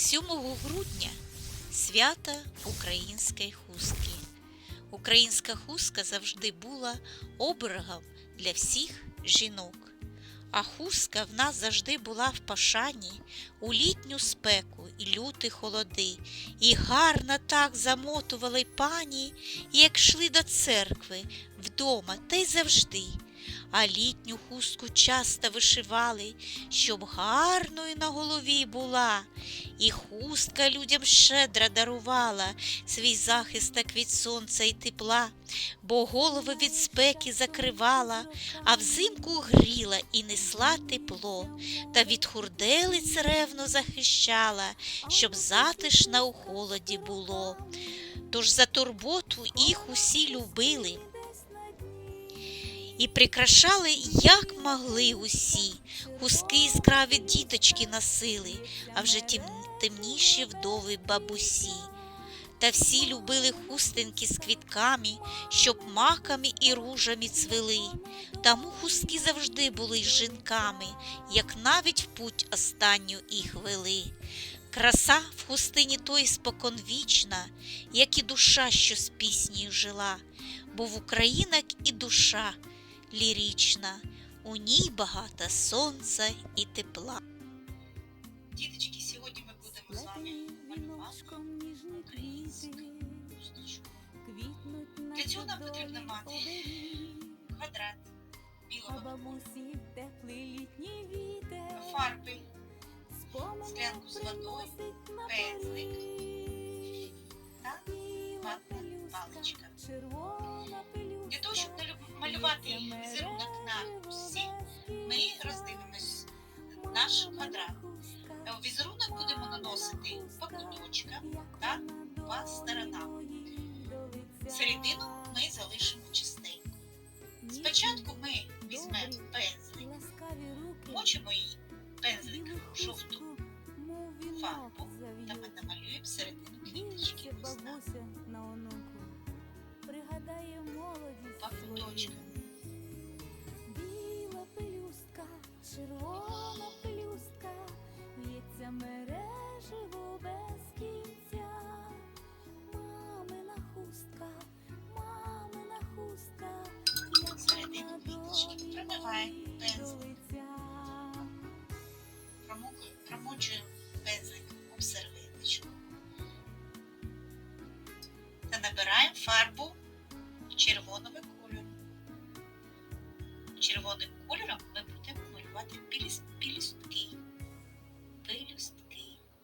7 грудня свята української хустки. Українська хустка завжди була оберегом для всіх жінок. А хустка в нас завжди була в пашані у літню спеку і люті холоди, і гарно так замотували пані, як йшли до церкви вдома та й завжди. А літню хустку часто вишивали, щоб гарною на голові була, і хустка людям щедро дарувала свій захисток від сонця і тепла, бо голови від спеки закривала, а взимку гріла і несла тепло, та від хурделиць ревно захищала, щоб затишна у холоді було. Тож за турботу їх усі любили. І прикрашали, як могли усі, хустки яскраві діточки носили, а вже тім, темніші вдови бабусі. Та всі любили хустинки з квітками, щоб маками і ружами цвели. Тому хустки завжди були з жінками, як навіть в путь останню їх вели. Краса в хустині той споконвічна, як і душа, що з піснею жила, бо в Українок і душа лірічна, у ній багато сонця і тепла. Діточки, сьогодні ми будемо з вами малювати. Для цього нам потрібно мати Квадрат білого бабусі теплий літній вітер, фарби, склянку з водою, пензлик. та ватна паличка. Для того, щоб налю- малювати візерунок на хустці, ми роздивимось наш квадрат. Візерунок будемо наносити по куточкам та по сторонам. Середину ми залишимо чистенько. Спочатку ми візьмемо пензлик, мочимо її пензлик в жовту фарбу та ми намалюємо середину квіточки. Пригадає молодість свою.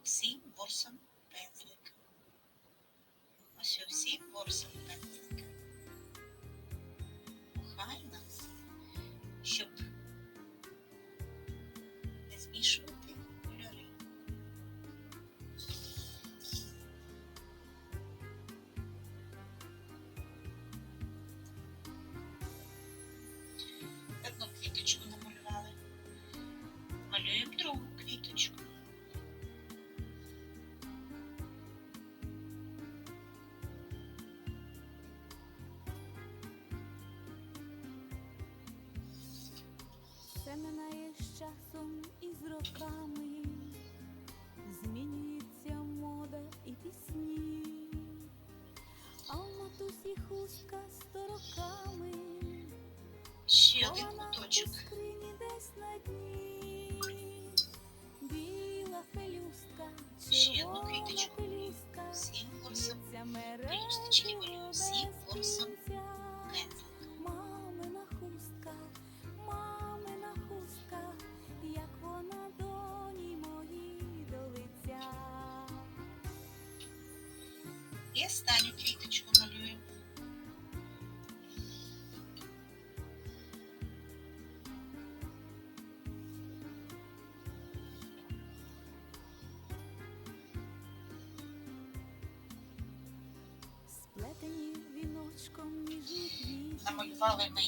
Всім ворсом пензлика. Ось всім ворсом пензлика. Все минає з часом і з роками, змінюється мода і пісні, а в матусі хустка сто роками, Ще один куточок. скрині десь на дні. Біла пелюстка, червона пелюстка, Всім в'ється пелюсточки всім без ворсом І останню квіточку квіти, Намалювали ми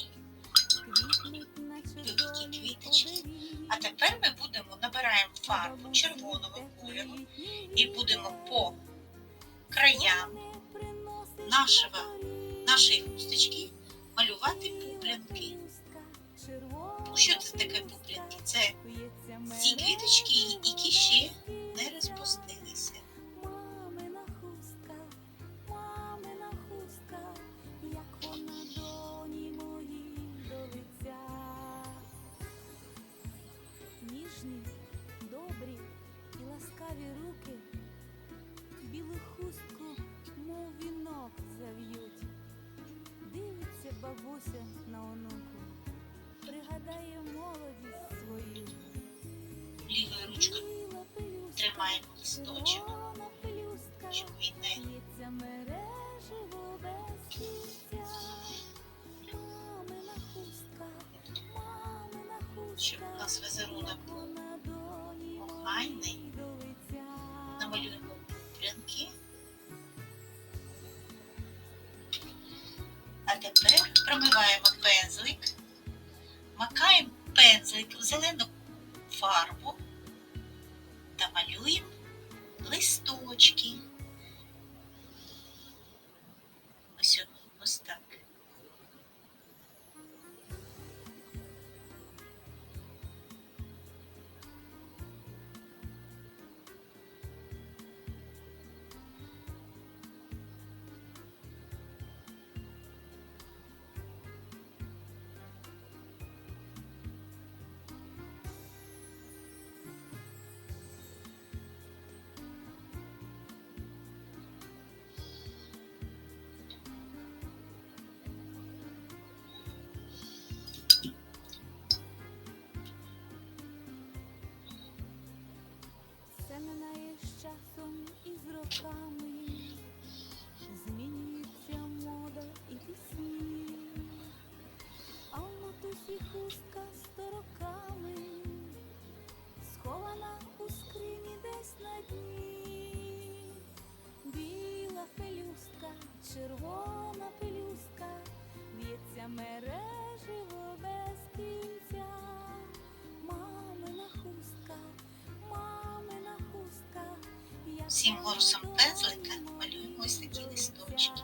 великі квіточки. А тепер ми будемо набираємо фарбу червоного кольору і будемо по краям нашого, нашої хусточки малювати пуплянки. Що це таке пуплянки? Це ці квіточки, які ще не розпустились. Бабуся на онуку, пригадає молодість свою. Лівою ручкою тримаємо листочок, щоб він не хустка, щоб у нас візерунок доні охайний. намалюємо прянки. А тепер промиваємо пензлик, макаємо пензлик в зелену фарбу та малюємо листочки. Всім доні пензлика малюємо ось такі листочки. лиця.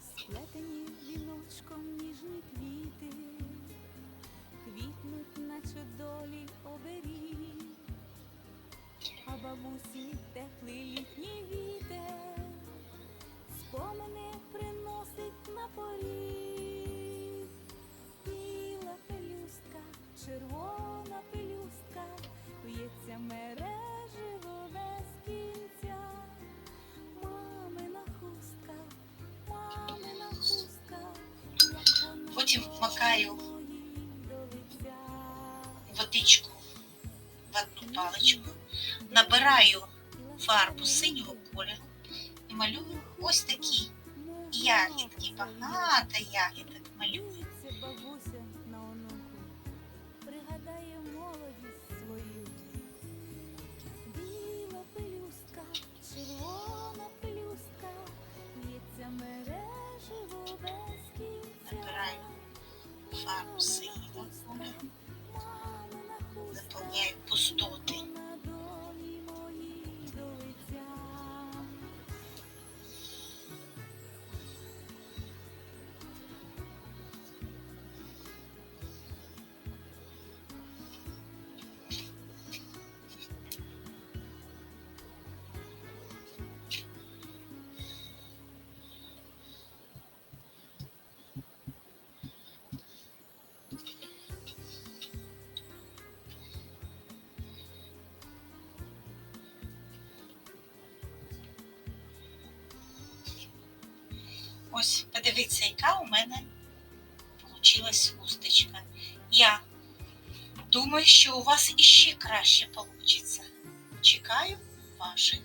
Сплетені віночком ніжні квіти, квітнуть, наче долі оберіг, а бабусі теплий літній вітер, спомини приносить на поріг. Біла пелюстка, червона пелюстка, в'ється мереживо без кінця. Мамина хустка, мамина хустка, Потім вмикаю водичку в одну паличку, набираю фарбу синього кольору і малюю ось такі ягідки, багато ягідок малюю. Бабуся на онуку, пригадає молодість свою. Біла пелюстка, червона пелюстка, в'ється мереживо без кінця. Набираю фарбу синього Ось, подивіться, яка у мене получилась хусточка. Я думаю, що у вас іще краще вийде. Чекаю ваших.